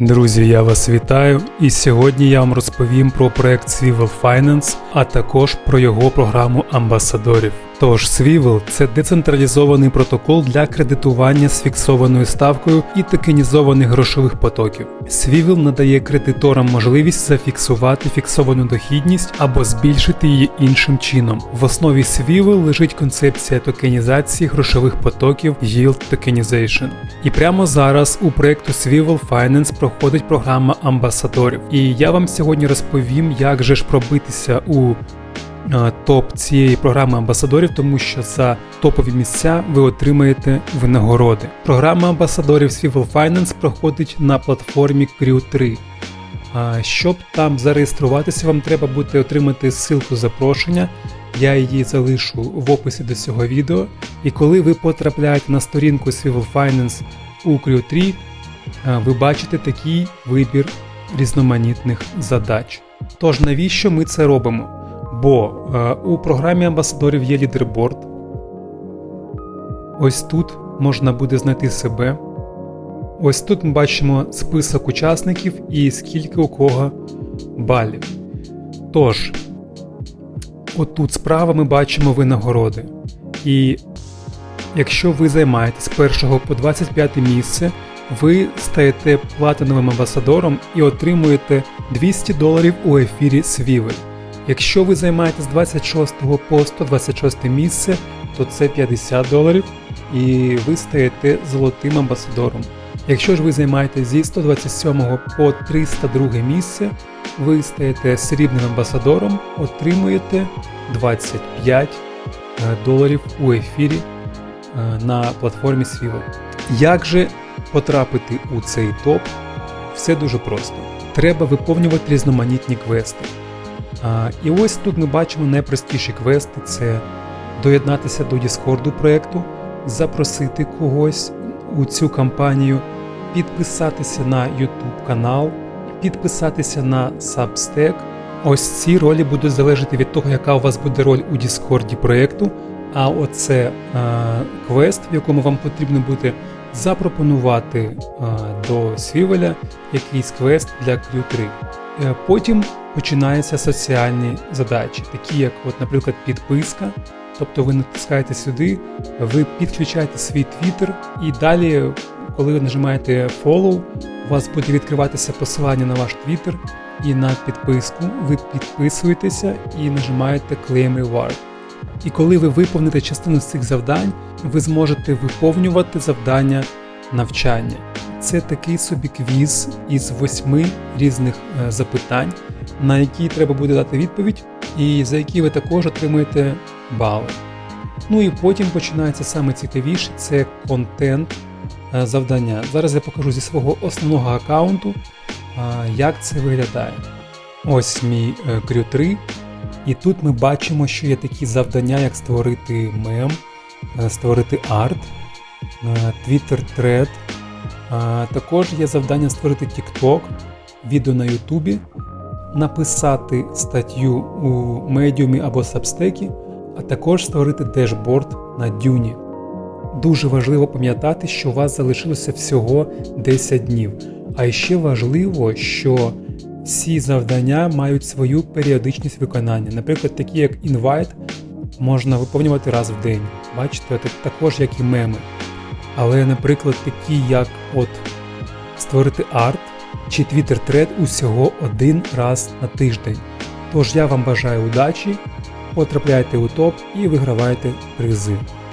Друзі, я вас вітаю, і сьогодні я вам розповім про проект Civil Finance, а також про його програму амбасадорів. Тож Swivel – це децентралізований протокол для кредитування з фіксованою ставкою і токенізованих грошових потоків. Swivel надає кредиторам можливість зафіксувати фіксовану дохідність або збільшити її іншим чином. В основі Swivel лежить концепція токенізації грошових потоків Yield Tokenization. І прямо зараз у проєкту Swivel Finance проходить програма амбасадорів. І я вам сьогодні розповім, як же ж пробитися у топ цієї програми амбасадорів, тому що за топові місця ви отримаєте винагороди. Програма амбасадорів Swivel Finance проходить на платформі Crew 3. Щоб там зареєструватися, вам треба буде отримати ссылку запрошення. Я її залишу в описі до цього відео. І коли ви потрапляєте на сторінку Swivel Finance у Crew 3, ви бачите такий вибір різноманітних задач. Тож навіщо ми це робимо? Бо е, у програмі амбасадорів є лідерборд. Ось тут можна буде знайти себе. Ось тут ми бачимо список учасників і скільки у кого балів. Тож, отут справа ми бачимо винагороди. І якщо ви займаєтесь з 1 по 25 місце, ви стаєте платиновим амбасадором і отримуєте 200 доларів у ефірі Swivel. Якщо ви займаєтесь з 26 по 126 місце, то це 50 доларів і ви стаєте золотим амбасадором. Якщо ж ви займаєтесь зі 127 по 302 місце, ви стаєте срібним амбасадором, отримуєте 25 е, доларів у ефірі е, на платформі Swivel. Як же потрапити у цей топ? Все дуже просто. Треба виповнювати різноманітні квести. І ось тут ми бачимо найпростіші квести: це доєднатися до Діскорду проєкту, запросити когось у цю кампанію, підписатися на YouTube канал, підписатися на Substack. Ось ці ролі будуть залежати від того, яка у вас буде роль у Діскорді проєкту. А оце е, квест, в якому вам потрібно буде запропонувати е, до Свівеля якийсь квест для Crew 3. Е, Потім починаються соціальні задачі, такі як, от, наприклад, підписка. Тобто ви натискаєте сюди, ви підключаєте свій Twitter і далі, коли ви нажимаєте Follow, у вас буде відкриватися посилання на ваш Twitter і на підписку. Ви підписуєтеся і нажимаєте Claim Reward. І коли ви виповните частину з цих завдань, ви зможете виповнювати завдання навчання. Це такий собі квіз із восьми різних е, запитань, на які треба буде дати відповідь, і за які ви також отримуєте бали. Ну і потім починається саме цікавіше це контент е, завдання. Зараз я покажу зі свого основного аккаунту, е, як це виглядає. Ось мій Crew 3. І тут ми бачимо, що є такі завдання, як створити мем, створити арт, Twitter Thread. А Також є завдання створити TikTok, відео на YouTube, написати статтю у медіумі або Substack, а також створити дешборд на Дюні. Дуже важливо пам'ятати, що у вас залишилося всього 10 днів. А ще важливо, що всі завдання мають свою періодичність виконання. Наприклад, такі як Invite можна виповнювати раз в день. Бачите, так- також як і меми. Але, наприклад, такі як от створити арт чи Twitter тред усього один раз на тиждень. Тож я вам бажаю удачі, потрапляйте у топ і вигравайте призи.